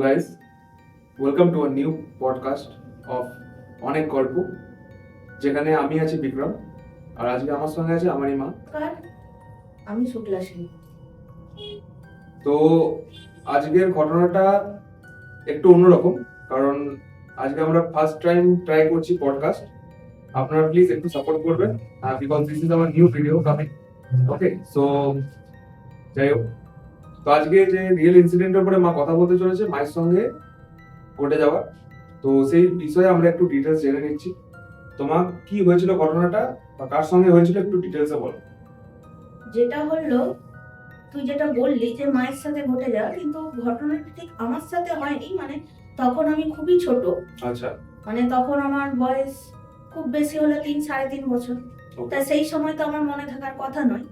guys, welcome to a new podcast of অনেক গল্প যেখানে আমি আছি বিক্রম আর আজকে আমার সঙ্গে আছে আমারই মা। আমি শুক্লা সিং তো আজকের ঘটনাটা একটু অন্যরকম কারণ আজকে আমরা ফার্স্ট টাইম ট্রাই করছি পডকাস্ট আপনারা প্লিজ একটু সাপোর্ট করবেন বিকজ দিস ইজ আমার new video coming okay so যাই হোক। তো আজকে যে রিয়েল ইনসিডেন্টের উপরে মা কথা বলতে চলেছে মায়ের সঙ্গে ঘটে যাওয়া। তো সেই বিষয়ে আমরা একটু ডিটেলস জেনে নিচ্ছি। তোমার কি হয়েছিল ঘটনাটা? বা কার সঙ্গে হয়েছিল একটু ডিটেলসে বলো। যেটা হলো তুই যেটা বললি যে মায়ের সাথে ঘটে যাওয়া কিন্তু ঘটনাটা ঠিক আমার সাথে হয়নি। মানে তখন আমি খুবই ছোট। আচ্ছা। মানে তখন আমার বয়স খুব বেশি হলে তিন সাড়ে তিন বছর। তা সেই সময় তো আমার মনে থাকার কথা নয়।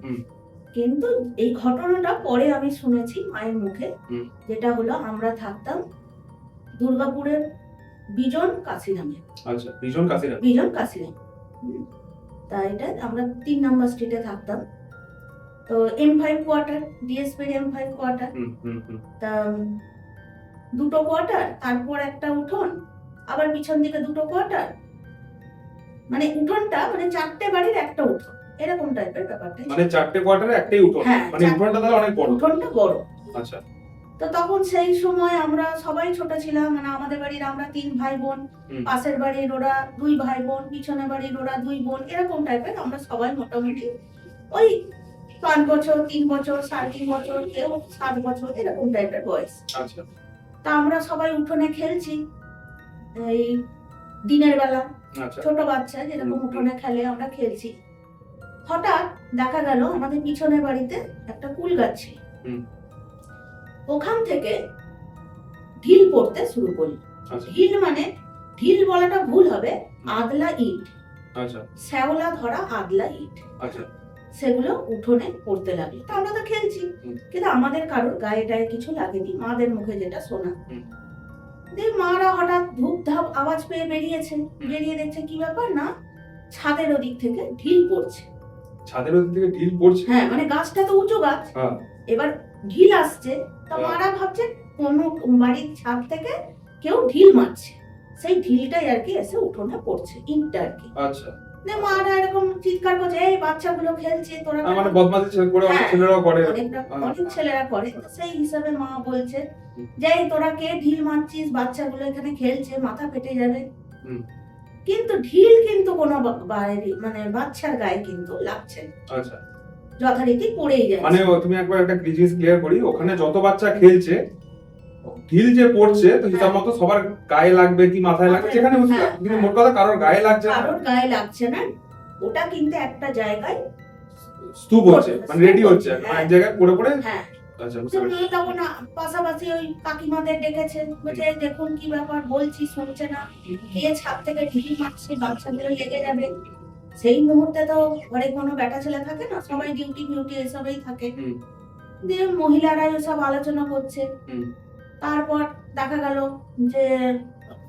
কিন্তু এই ঘটনাটা পরে আমি শুনেছি মায়ের মুখে যেটা হলো আমরা থাকতাম দুর্গাপুরের বিজন কাশিরামে আচ্ছা ভীষণ কাছিরা বিজন কাশিরাম তা এটা আমরা তিন নম্বর স্ট্রিটে থাকতাম। তো এম ফাইভ কোয়ার্টার ডিএসপির এম ফাইভ কোয়ার্টার তা দুটো কোয়ার্টার তারপর একটা উঠোন আবার পিছন দিকে দুটো কোয়ার্টার মানে উঠোনটা মানে চারটে বাড়ির একটা উঠোন। এরকম টাইপের ব্যাপারটা মানে চারটে কোয়ার্টারে একটাই উঠোন। হ্যাঁ, মানে উঠোনটা তাহলে অনেক বড়। উঠোনটা বড়। আচ্ছা। তো তখন সেই সময় আমরা সবাই ছোট ছিলাম মানে আমাদের বাড়ির আমরা তিন ভাই বোন পাশের বাড়ির ওরা দুই ভাই বোন পিছনের বাড়ির ওরা দুই বোন এরকম টাইপের আমরা সবাই মোটামুটি ওই পাঁচ বছর তিন বছর সাড়ে তিন বছর কেউ সাত বছর এরকম টাইপের বয়স। আচ্ছা। তা আমরা সবাই উঠোনে খেলছি এই দিনের বেলা। আচ্ছা। ছোট বাচ্চা যেরকম উঠোনে খেলে আমরা খেলছি। হঠাৎ দেখা গেল আমাদের পিছনের বাড়িতে একটা কুল গাছ। ছিল ওখান থেকে ঢিল পড়তে শুরু করল। আচ্ছা। ঢিল মানে ঢিল বলাটা ভুল হবে আদলা ইট। আচ্ছা। শ্যাওলা ধরা আদলা ইট। আচ্ছা। সেগুলো উঠোনে পড়তে লাগল। তা আমরা তো খেলছি কিন্তু আমাদের কারোর গায়ে টায়ে কিছু লাগেনি মাদের মুখে যেটা শোনা। দিয়ে মারা হঠাৎ ধূপ ধাপ আওয়াজ পেয়ে বেরিয়েছে। বেরিয়ে দেখছে কি ব্যাপার না ছাদের ওদিক থেকে ঢিল পড়ছে। ছাদের ওদিক থেকে ঢিল পড়ছে। হ্যাঁ মানে গাছটা তো উঁচু গাছ। হ্যাঁ। এবার ঢিল আসছে তা হ্যাঁ। মারা ভাবছে কোনো বাড়ির ছাদ থেকে কেউ ঢিল মারছে। সেই ঢিলটাই আর কি এসে উঠোনে পড়ছে ইটটা আর কি। আচ্ছা। দিয়ে মারা এরকম চিৎকার করছে এই বাচ্চাগুলো খেলছে তোরা মানে বদমাশি ছেলে করে অনেক হ্যাঁ। ছেলেরাও করে। হ্যাঁ। অনেক ছেলেরা করে। সেই হিসাবে মা বলছে যে তোরা কে ঢিল মারছিস? বাচ্চাগুলো এখানে খেলছে মাথা ফেটে যাবে। হুম। কিন্তু ঢিল কিন্তু কোনো মানে বাচ্চার গায়ে কিন্তু লাগছে আচ্ছা। যথারীতি পড়েই মানে যাচ্ছে তুমি একবার একটা জিনিস ক্লিয়ার করি ওখানে যত বাচ্চা খেলছে ঢিল যে পড়ছে তো হিসাব মতো সবার গায়ে লাগবে কি মাথায় লাগবে যেখানে হ্যাঁ, কিন্তু হ্যাঁ। মোট কথা কারোর গায়ে লাগছে না। কারোর গায়ে লাগছে না। ওটা কিন্তু একটা জায়গায় স্তূপ হচ্ছে মানে রেডি হচ্ছে। হ্যাঁ। মানে এক জায়গায় পড়ে পড়ে আচ্ছা তখন পাশাপাশি ওই কাকিমাদের ডেকেছে বলছে দেখুন কি ব্যাপার বলছি শুনছে না। ছাদ থেকে ঢিল মারছে বাচ্চাগুলো লেগে যাবে? সেই মুহূর্তে তো ঘরে কোনো বেটা ছেলে থাকে না সবাই ডিউটি মিউটি এসবেই থাকে। দিয়ে মহিলারা সব আলোচনা করছে। তারপর দেখা গেল যে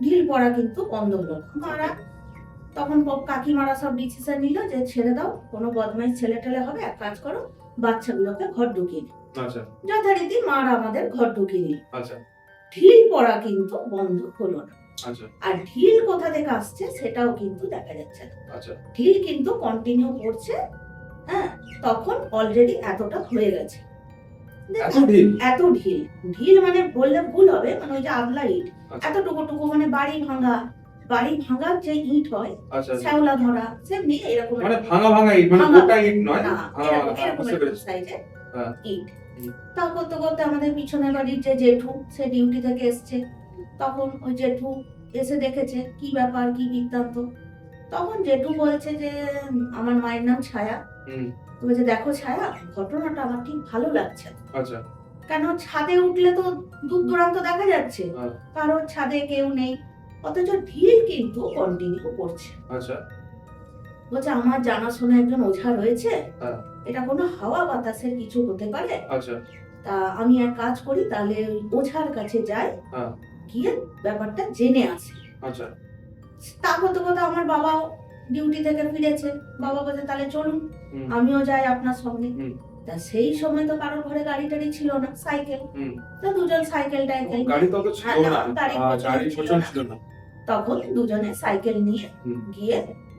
ঢিল পড়া কিন্তু বন্ধ হলো মারা তখন কাকিমারা সব ডিসিশন নিল যে ছেড়ে দাও কোনো বদমাইশ ছেলে টেলে হবে এক কাজ করো বাচ্চাগুলোকে ঘর ঢুকিয়ে দিও। আচ্ছা। যথারীতি মারা আমাদের ঘর ঢুকিয়ে দিল আচ্ছা। ঢিল পড়া কিন্তু বন্ধ হলো না। আচ্ছা। আর ঢিল কোথা থেকে আসছে সেটাও কিন্তু দেখা যাচ্ছে না। আচ্ছা। ঢিল কিন্তু কন্টিনিউ পড়ছে হ্যাঁ তখন অলরেডি এতটা হয়ে গেছে। এত ঢিল? ঢিল। মানে বললে ভুল হবে মানে ওই যে আগলা ইট। আচ্ছা। এতটুকু টুকু মানে বাড়ি ভাঙা। বাড়ি ভাঙার যে ইট হয়। শ্যাওলা ধরা সেমনি এরকম মানে ভাঙা ভাঙা ইট মানে গোটা ইট নয় এরকম ভাঙা হ্যাঁ। তা করতে করতে আমাদের পিছনের বাড়ির যে জেঠু সে ডিউটি থেকে এসছে। তখন ওই জেঠু এসে দেখেছে কি ব্যাপার কি বৃত্তান্ত। তখন জেঠু বলছে যে আমার মায়ের নাম ছায়া। বলছে দেখো ছায়া ঘটনাটা আমার ঠিক ভালো লাগছে আচ্ছা। কেন ছাদে উঠলে তো দূর দূরান্ত দেখা যাচ্ছে। হ্যাঁ। কারোর ছাদে কেউ নেই। অথচ ঢিল কিন্তু কন্টিনিউ করছে। আচ্ছা। বলছে আমার জানাশোনা একজন ওঝা রয়েছে? হ্যাঁ। এটা কোনো হাওয়া বাতাসের কিছু হতে পারে। আচ্ছা। তা আমি এক কাজ করি তাহলে ওঝার কাছে যাই হ্যাঁ। গিয়ে ব্যাপারটা জেনে আসি। আচ্ছা। তা করতে করতে আমার বাবাও ডিউটি থেকে ফিরেছে। বাবা বলছে তাহলে চলুন আমিও যাই আপনার সঙ্গে। তা সেই সময় তো কারোর ঘরে গাড়ি টাড়ি ছিল না সাইকেল। তো দুজন সাইকেল টাইকেল গাড়ি তো ছিল হ্যাঁ, না। গাড়ি ছিল না। তখন দুজনে সাইকেল নিয়ে গিয়ে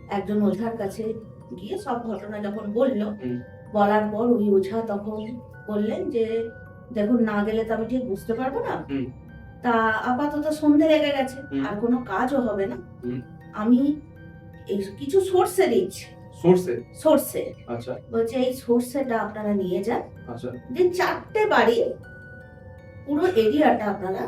একজন ওঝার কাছে গিয়ে সব ঘটনা যখন বলল বলার পর ওই ওঝা তখন বললেন যে দেখুন না গেলে তো আমি ঠিক বুঝতে পারব না। তা আপাতত সন্ধে লেগে গেছে আর কোনো কাজও হবে না। আমি এই কিছু সর্ষে দিচ্ছি। সর্ষে আচ্ছা। বলছে এই সর্ষেটা আপনারা নিয়ে যান। আচ্ছা। যে চারটে বাড়ি পুরো এরিয়াটা আপনারা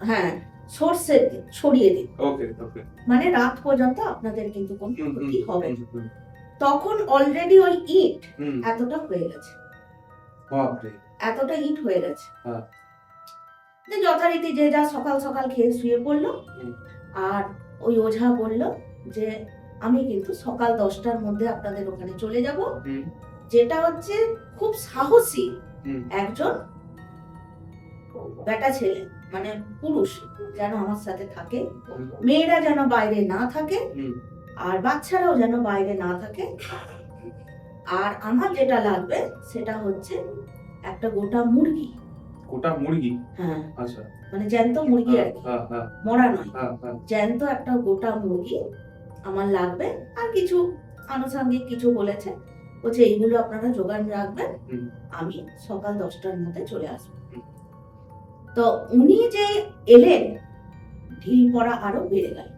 হ্যাঁ সর্ষে ছড়িয়ে দিন। ওকে ওকে মানে রাত পর্যন্ত আপনাদের কিন্তু কোনো ক্ষতি হবে না। তখন অলরেডি ওই ইট এতটা হয়ে গেছে। এতটা ইট হয়ে গেছে। হ্যাঁ। যে যথারীতি যে যা সকাল সকাল খেয়ে শুয়ে পড়ল আর ওই ওঝা বলল যে আমি কিন্তু সকাল দশটার মধ্যে আপনাদের ওখানে চলে যাব। যেটা হচ্ছে খুব সাহসী একজন বেটা ছেলে মানে পুরুষ যেন আমার সাথে থাকে। মেয়েরা যেন বাইরে না থাকে। আর বাচ্চারাও যেন বাইরে না থাকে। আর আমার যেটা লাগবে সেটা হচ্ছে একটা গোটা মুরগি। গোটা মুরগি? হ্যাঁ। আচ্ছা। মানে জ্যান্ত মুরগি আর কি। হ্যাঁ হ্যাঁ। মরা নয়। হ্যাঁ হ্যাঁ। জ্যান্ত একটা গোটা মুরগি আমার লাগবে। আর কিছু আনুষঙ্গিক কিছু বলেছে। বলছে এইগুলো আপনারা জোগান রাখবেন। আমি সকাল দশটার মধ্যে চলে আসব। তো উনি যে এলেন ঢিল পড়া আরও বেড়ে গেল।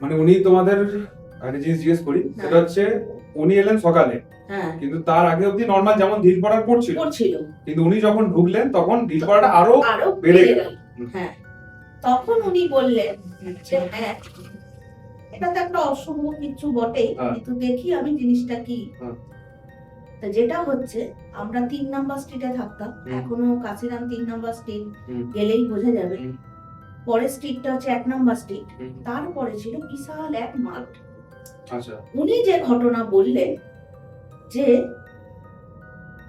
মানে উনি তোমাদের একটা জিনিস জিজ্ঞেস করি হ্যাঁ। সেটা হচ্ছে উনি এলেন সকালে হ্যাঁ কিন্তু তার আগে অবধি নর্মাল যেমন ঢিল পড়ার পড়ছিল কিন্তু উনি যখন ঢুকলেন তখন ঢিল পড়াটা আরও বেড়ে গেল। হ্যাঁ তখন উনি বললেন হ্যাঁ এটা তো একটা অসম্ভব কিছু বটেই হ্যাঁ। কিন্তু দেখি আমি জিনিসটা কি। তা যেটা হচ্ছে আমরা তিন নাম্বার স্ট্রিটে থাকতাম। এখনও কাশিরাম তিন নাম্বার স্ট্রিট। গেলেই বোঝা যাবে। পরের স্ট্রিটটা হচ্ছে এক নাম্বার স্ট্রিট তারপরে ছিল বিশাল এক মাঠ। আচ্ছা। উনি যে ঘটনা বললেন যে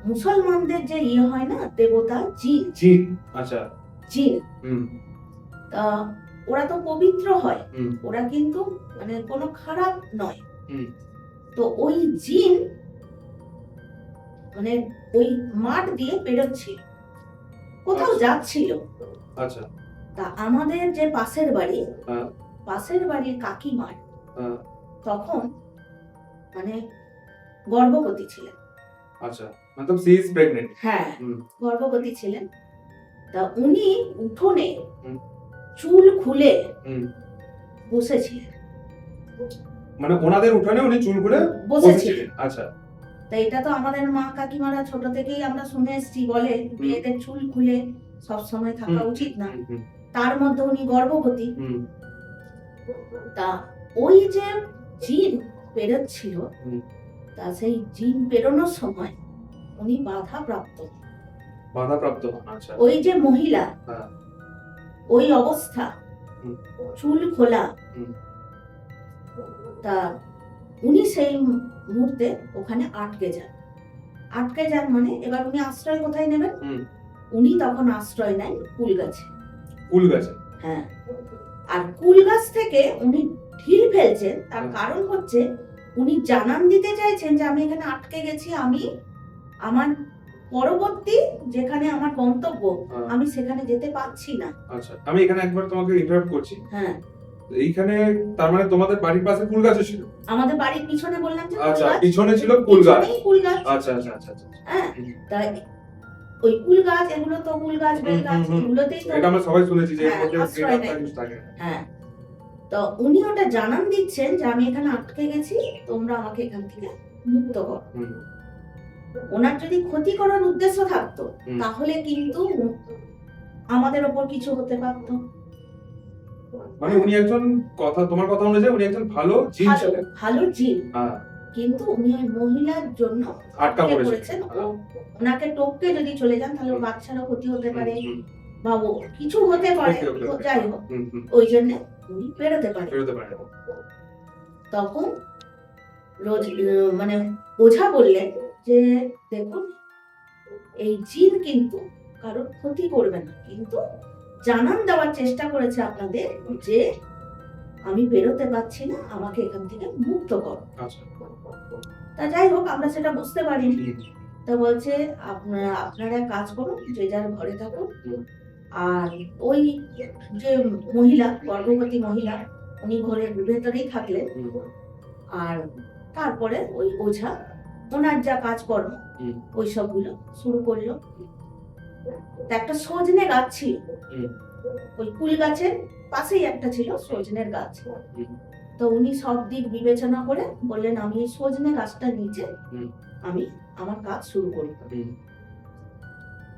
মুসলমানদের যে ইয়ে হয় না দেবতা জিন। আচ্ছা। জিন। তা ওরা তো পবিত্র হয়। ওরা কিন্তু মানে কোনো খারাপ নয়। তো ওই জিন মানে ওই মাঠ দিয়ে পেরোচ্ছিল কোথাও আচ্ছা। যাচ্ছিল। আচ্ছা। তা আমাদের যে পাশের বাড়ি পাশের বাড়ির কাকিমার তখন মানে গর্ভবতী ছিলেন। আচ্ছা সি ইজ প্রেগন্যান্ট হ্যাঁ গর্ভবতী ছিলেন। তা উনি উঠোনে চুল খুলে বসেছিলেন। মানে ওনাদের উনি চুল খুলে বসেছিলেন। আচ্ছা। তা এটা তো আমাদের মা কাকিমারা ছোট থেকেই আমরা শুনে এসেছি বলে মেয়েদের চুল খুলে সবসময় থাকা উচিত না। তার মধ্যে উনি গর্ভবতী। তা ওই যে জিন পেরোচ্ছিল তা সেই জিন পেরোনোর সময় উনি বাধা প্রাপ্ত বাধাপ্রাপ্ত হন, আচ্ছা। ওই যে মহিলা হ্যাঁ। ওই অবস্থা চুল খোলা। তা উনি সেই মুহূর্তে ওখানে আটকে যান। আটকে যান মানে এবার উনি আশ্রয় কোথায় নেবেন? উনি তখন আশ্রয় নেন কুল গাছে কুল গেছে। হ্যাঁ। আর কুল গাছ থেকে উনি ঢিল ফেলছেন তার কারণ হচ্ছে উনি জানান দিতে চাইছেন যে আমি এখানে আটকে গেছি আমি আমার পরবর্তী যেখানে আমার গন্তব্য হ্যাঁ, আমি সেখানে যেতে পারছি না। আচ্ছা আমি এখানে একবার তোমাকে ইন্টারাপ্ট করছি। হ্যাঁ। এইখানে তার মানে তোমাদের বাড়ির পাশে কুল গাছ ছিল? আমাদের বাড়ির পিছনে বললাম যে আচ্ছা পিছনে ছিল কুল গাছ। আচ্ছা আচ্ছা আচ্ছা আচ্ছা। হ্যাঁ ওই কুল গাছ এগুলো তো কুল গাছ বেল গাছ। এগুলোতেই তো এটা আমরা সবাই শুনেছি যে হ্যাঁ। হ্যাঁ। তো উনি ওটা জানান দিচ্ছেন যে আমি এখানে আটকে গেছি তোমরা আমাকে এখান থেকে মুক্ত করো। ওনার যদি ক্ষতি করার উদ্দেশ্য থাকতো তাহলে কিন্তু আমাদের ওপর কিছু হতে পারতো। মানে উনি একজন কথা তোমার কথা অনুযায়ী উনি একজন ভালো জিন ভালো ছিলেন। ভালো জিন। হ্যাঁ। কিন্তু উনি ওই মহিলার জন্য আটকা পড়েছেন। ওনাকে টপকে যদি চলে যান তাহলে বাচ্চারও ক্ষতি হতে পারে কিছু হতে পারে. যাই হোক ওই জন্য উনি বেরোতে পারে। তখন রোজ মানে ওঝা বললেন যে দেখুন এই জিন কিন্তু কারোর ক্ষতি করবে না। কিন্তু জানান দেওয়ার চেষ্টা করেছে আপনাদের যে আমি বেরোতে পারছি না আমাকে এখান থেকে মুক্ত করো। আচ্ছা। তা যাই হোক আমরা সেটা বুঝতে পারিনি। তো বলছে আপনারা আপনারা কাজ করুন যে যার ঘরে থাকুন। আর ওই যে মহিলা গর্ভবতী মহিলা উনি ঘরের ভেতরেই থাকলেন। আর তারপরে ওই ওঝা ওনার যা কাজকর্ম হুম। ওই সবগুলো শুরু করল। একটা সজনে গাছ ছিল। ওই কুল গাছের পাশেই একটা ছিল সজনের গাছ। তো উনি সব দিক বিবেচনা করে বললেন আমি এই সজনে গাছটার নিচে আমি আমার কাজ শুরু হুম,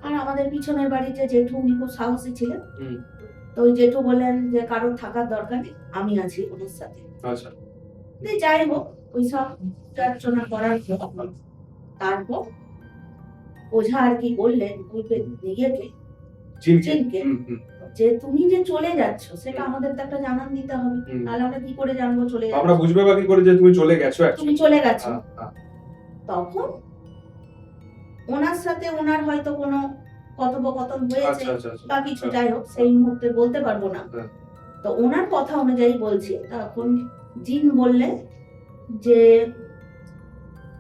আর আমাদের পিছনের বাড়ির যে জেঠু উনি খুব সাহসী ছিলেন। তো ওই জেঠু বললেন যে কারোর থাকার দরকার নেই আমি আছি ওনার সাথে। আচ্ছা। যাই হোক ওই সব চর্চনা করার পর তারপর ওঝা আর কি বললেন ওই বে- ইয়েকে যে তুমি যে চলে যাচ্ছ সেটা আমাদের তো একটা জানান দিতে হবে। তাহলে আমরা কি করে জানব চলে আমরা বুঝবে বাকি করে যে তুমি চলে গেছো তুমি চলে গেছো। হ্যাঁ, হ্যাঁ, তখন ওনার সাথে ওনার হয়তো কোনো কথোপকথন হয়েছে আচ্ছা আচ্ছা আচ্ছা। বা কিছু যাই হোক সেই মুহূর্তে বলতে পারব না। হ্যাঁ। তো ওনার কথা অনুযায়ী বলছি তখন জিন বললেন যে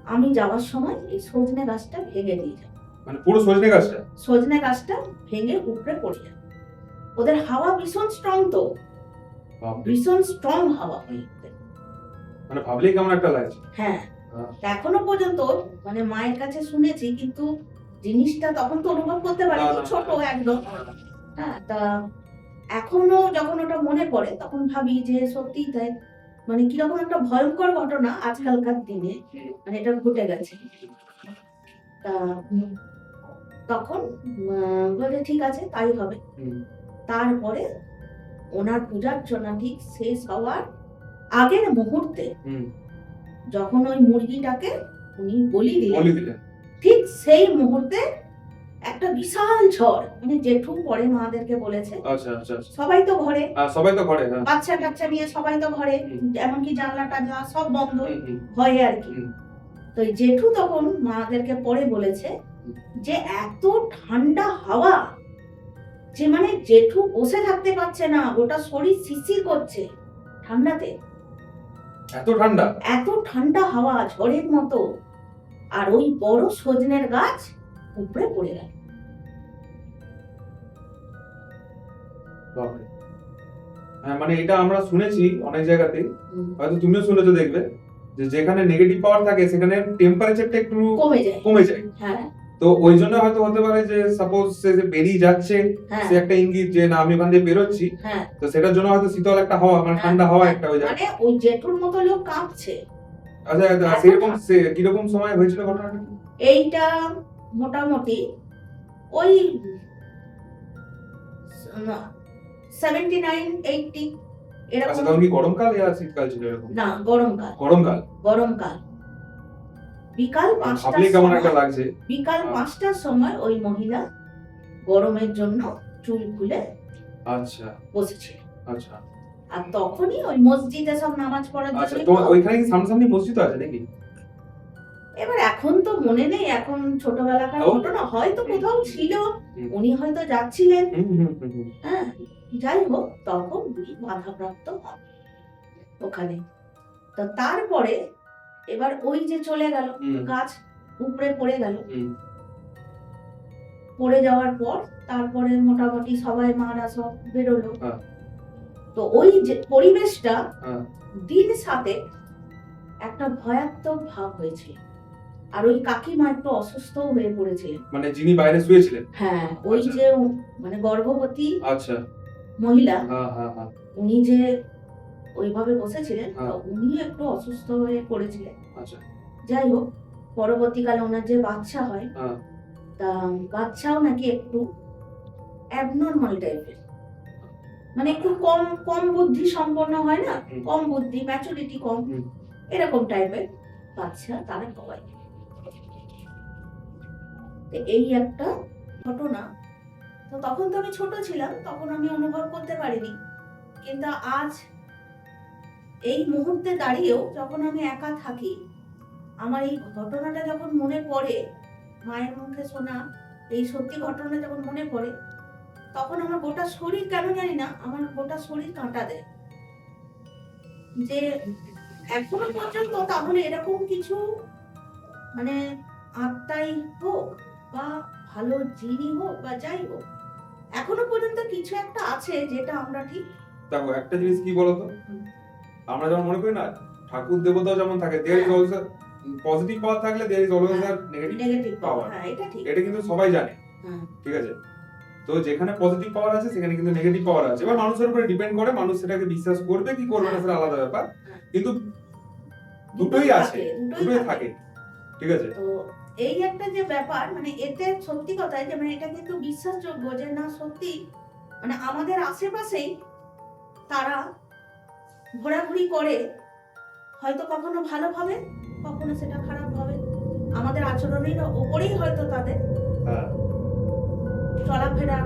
আমি যাওয়ার সময় এই সজনে গাছটা ভেঙে দিয়ে যাব। মানে পুরো সজনে গাছটা? সজনে গাছটা ভেঙে উপরে পড়ে যাবে। ওদের হাওয়া ভীষণ স্ট্রং তো। ভীষণ স্ট্রং হাওয়া মানে ভাবলেই কেমন একটা লাগছে? হ্যাঁ। হ্যাঁ। এখনও পর্যন্ত মানে মায়ের কাছে শুনেছি কিন্তু জিনিসটা তখন তো অনুভব করতে পারি ছোট একদম। হ্যাঁ তা এখনও যখন ওটা মনে পড়ে তখন ভাবি যে সত্যিই তাই। মানে কীরকম একটা ভয়ঙ্কর ঘটনা আজকালকার দিনে মানে এটা ঘটে গেছে। তা তখন বলে ঠিক আছে তাই হবে। তারপরে ওনার পূজার্চনা ঠিক শেষ হওয়ার আগের মুহূর্তে যখন ওই মুরগিটাকে উনি বলি দিলেন ঠিক সেই মুহূর্তে একটা বিশাল ঝড় মানে জেঠু পরে মাদেরকে বলেছে আচ্ছা আচ্ছা আচ্ছা। সবাই তো ঘরে। সবাই তো ঘরে হ্যাঁ। বাচ্চা কাচ্চা নিয়ে সবাই তো ঘরে। এমনকি জানলা টানলা সব বন্ধ হুম, আর কি। তো জেঠু তখন মাদেরকে পরে বলেছে যে এত ঠান্ডা হাওয়া যে মানে জেঠু বসে থাকতে পারছে না ওটা শরীর শিরশির করছে। ঠান্ডাতে? এত ঠান্ডা? এত ঠান্ডা হাওয়া ঝড়ের মতো। আর ওই বড় সজনের গাছ উপরে পড়ে গেল। হ্যাঁ মানে এটা আমরা শুনেছি অনেক জায়গাতে। হয়তো তুমিও শুনেছো দেখবে যে যেখানে নেগেটিভ পাওয়ার থাকে সেখানে টেম্পারেচারটা একটু কমে যায়। কমে যায়। হ্যাঁ। তো ওই জন্য হয়তো হতে পারে যে সাপোজ সে যে বেরিয়ে যাচ্ছে হ্যাঁ। সে একটা ইঙ্গিত যে না আমি ওখান দিয়ে বেরোচ্ছি। হ্যাঁ। তো সেটার জন্য হয়তো শীতল একটা হাওয়া মানে ঠান্ডা হাওয়া একটা হয়ে যায় মানে ওই জেঠুর মতো লোক কাঁপছে। আচ্ছা আচ্ছা, সেরকম কীরকম সময় হয়েছিল ঘটনাটা? এইটা মোটামুটি ওই সেভেন্টি নাইন এইটটি আচ্ছা এরকম তখন কি গরমকাল শীতকাল ছিল এরকম? না গরমকাল। গরমকাল? গরমকাল। বিকাল পাঁচটার সময় বিকাল হ্যাঁ। পাঁচটার সময় ওই মহিলা গরমের জন্য চুল খুলে আচ্ছা। বসেছিল আচ্ছা। আর তখনই ওই মসজিদে সব নামাজ পড়ার আচ্ছা জন্য তোমার ওইখানে কি সামনাসামনি মসজিদ আছে নাকি? এবার এখন তো মনে নেই এখন ছোটবেলাকার। ঘটনা হয়তো কোথাও ছিল উনি হয়তো যাচ্ছিলেন। হ্যাঁ যাই হোক তখন বাধাপ্রাপ্ত হন ওখানে। তো তারপরে এবার ওই যে চলে গেল গাছ উপরে পড়ে গেল। পড়ে যাওয়ার পর তারপরে মোটামুটি সবাই মারা সব বেরোলো। হ্যাঁ। তো ওই যে পরিবেশটা হ্যাঁ। দিন সাথে একটা ভয়াত্মক ভাব হয়েছিল। আর ওই কাকিমা একটু অসুস্থ হয়ে পড়েছিলেন। মানে যিনি বাইরে শুয়েছিলেন? হ্যাঁ ওই আচ্ছা। যে মানে গর্ভবতী আচ্ছা। মহিলা হ্যাঁ হ্যাঁ হ্যাঁ। উনি যে ওইভাবে বসেছিলেন তো হ্যাঁ। উনি একটু অসুস্থ হয়ে পড়েছিলেন। আচ্ছা। যাই হোক পরবর্তীকালে ওনার যে বাচ্চা হয় হ্যাঁ। তা বাচ্চাও নাকি একটু অ্যাবনর্মাল টাইপের মানে একটু কম কম বুদ্ধি সম্পন্ন হয় না? কম বুদ্ধি ম্যাচুরিটি কম। এরকম টাইপের বাচ্চা তারা তো এই একটা ঘটনা। তো তখন তো আমি ছোট ছিলাম তখন আমি অনুভব করতে পারিনি। কিন্তু আজ এই মুহূর্তে দাঁড়িয়েও যখন আমি একা থাকি আমার এই ঘটনাটা যখন মনে পড়ে মায়ের মুখে শোনা এই সত্যি ঘটনা যখন মনে পড়ে তখন আমার গোটা শরীর কেন জানি না আমার গোটা শরীর কাঁটা দেয়। যে এখনও পর্যন্ত তাহলে এরকম কিছু মানে আত্মাই হোক বা ভালো জিনি হোক বা যাই হোক এখনও পর্যন্ত কিছু একটা আছে যেটা আমরা ঠিক দেখো একটা জিনিস কি বলতো? আমরা যেমন মনে করি না ঠাকুর দেবতাও যেমন থাকে there is also positive power থাকলে দেয়ার ইজ অলওয়েজ আর নেগেটিভ. হ্যাঁ এটা ঠিক। এটা কিন্তু সবাই জানে হ্যাঁ। ঠিক আছে? তো যেখানে পজিটিভ পাওয়ার আছে সেখানে কিন্তু নেগেটিভ পাওয়ার আছে। এবার মানুষের উপরে ডিপেন্ড করে মানুষ সেটাকে বিশ্বাস করবে কি করবে না সেটা আলাদা ব্যাপার। হ্যাঁ। কিন্তু দুটোই আছে দুটোই থাকে। ঠিক আছে? তো এই একটা যে ব্যাপার মানে এতে সত্যি কথাই যে মানে এটা কিন্তু বিশ্বাসযোগ্য যে না সত্যি মানে আমাদের আশেপাশেই তারা ঘোরাঘুরি করে হয়তো কখনো ভালো হবে কখনো সেটা খারাপ হবে আমাদের আচরণের ওপরেই হয়তো তাদের হ্যাঁ। চলাফেরা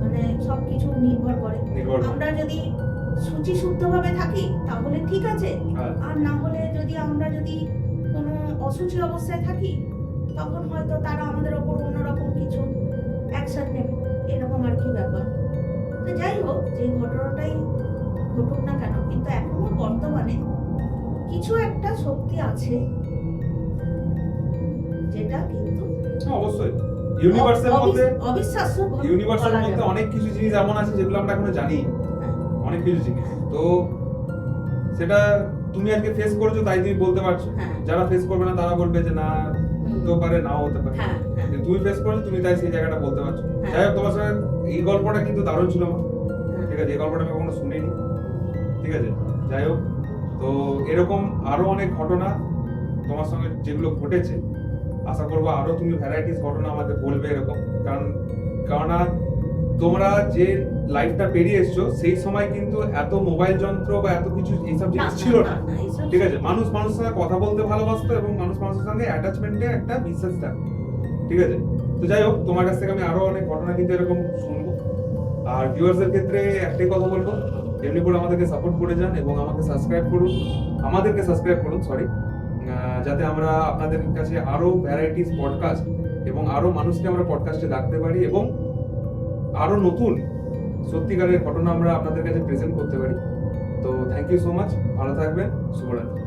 মানে সবকিছু নির্ভর করে। আমরা যদি সূচি শুদ্ধভাবে থাকি তাহলে ঠিক আছে। হ্যাঁ। আর না হলে যদি আমরা যদি কোনো অসুচি অবস্থায় থাকি তখন হয়তো তারা আমাদের ওপর অন্যরকম কিছু অ্যাকশন নেবে। এরকম আর কি ব্যাপার। তো যাই হোক যে ঘটনাটাই ঘটুক না কেন কিন্তু এখনও বর্তমানে কিছু একটা শক্তি আছে। যেটা কিন্তু অবশ্যই। ইউনিভার্সের মধ্যে অবিশ্বাস্য ইউনিভার্সের মধ্যে অনেক কিছু জিনিস এমন আছে যেগুলো আমরা এখনও জানি। হ্যাঁ। অনেক কিছু জিনিস। তো সেটা তুমি আজকে ফেস করেছ তাই তুমি বলতে পারছ। হ্যাঁ। যারা ফেস করবে না তারা বলবে যে না। হতেও পারে নাও হতে পারে। হ্যাঁ তুমি ফেস করেছ তুমি তাই সেই জায়গাটা বলতে পারছ। হ্যাঁ। যাই হোক তোমার সঙ্গে এই গল্পটা কিন্তু দারুণ ছিল আমার। ঠিক আছে এই গল্পটা আমি কখনো শুনিনি। ঠিক আছে? যাই হোক তো এরকম আরও অনেক ঘটনা তোমার সঙ্গে যেগুলো ঘটেছে আশা করব আরও তুমি ভ্যারাইটিস ঘটনা আমাকে বলবে এরকম। কারণ কেননা তোমরা যে লাইফটা পেরিয়ে এসছো সেই সময় কিন্তু এত মোবাইল যন্ত্র বা এত কিছু এইসব জিনিস ছিল না ঠিক আছে? মানুষ মানুষের সঙ্গে কথা বলতে ভালোবাসতো এবং মানুষ মানুষের সঙ্গে অ্যাটাচমেন্টে একটা বিশ্বাস থাকতো। ঠিক আছে? তো যাই হোক তোমার কাছ থেকে আমি আরও অনেক ঘটনা কিন্তু এরকম শুনব। আর ভিউয়ার্সদের ক্ষেত্রে একটাই কথা বলব এমনি করে আমাদেরকে সাপোর্ট করে যান এবং আমাকে সাবস্ক্রাইব করুন। আমাদেরকে সাবস্ক্রাইব করুন সরি যাতে আমরা আপনাদের কাছে আরও ভ্যারাইটিস পডকাস্ট এবং আরও মানুষকে আমরা পডকাস্টে ডাকতে পারি এবং আরও নতুন সত্যিকারের ঘটনা আমরা আপনাদের কাছে প্রেজেন্ট করতে পারি। তো থ্যাংক ইউ সো মাচ ভালো থাকবেন। শুভরাত্রি।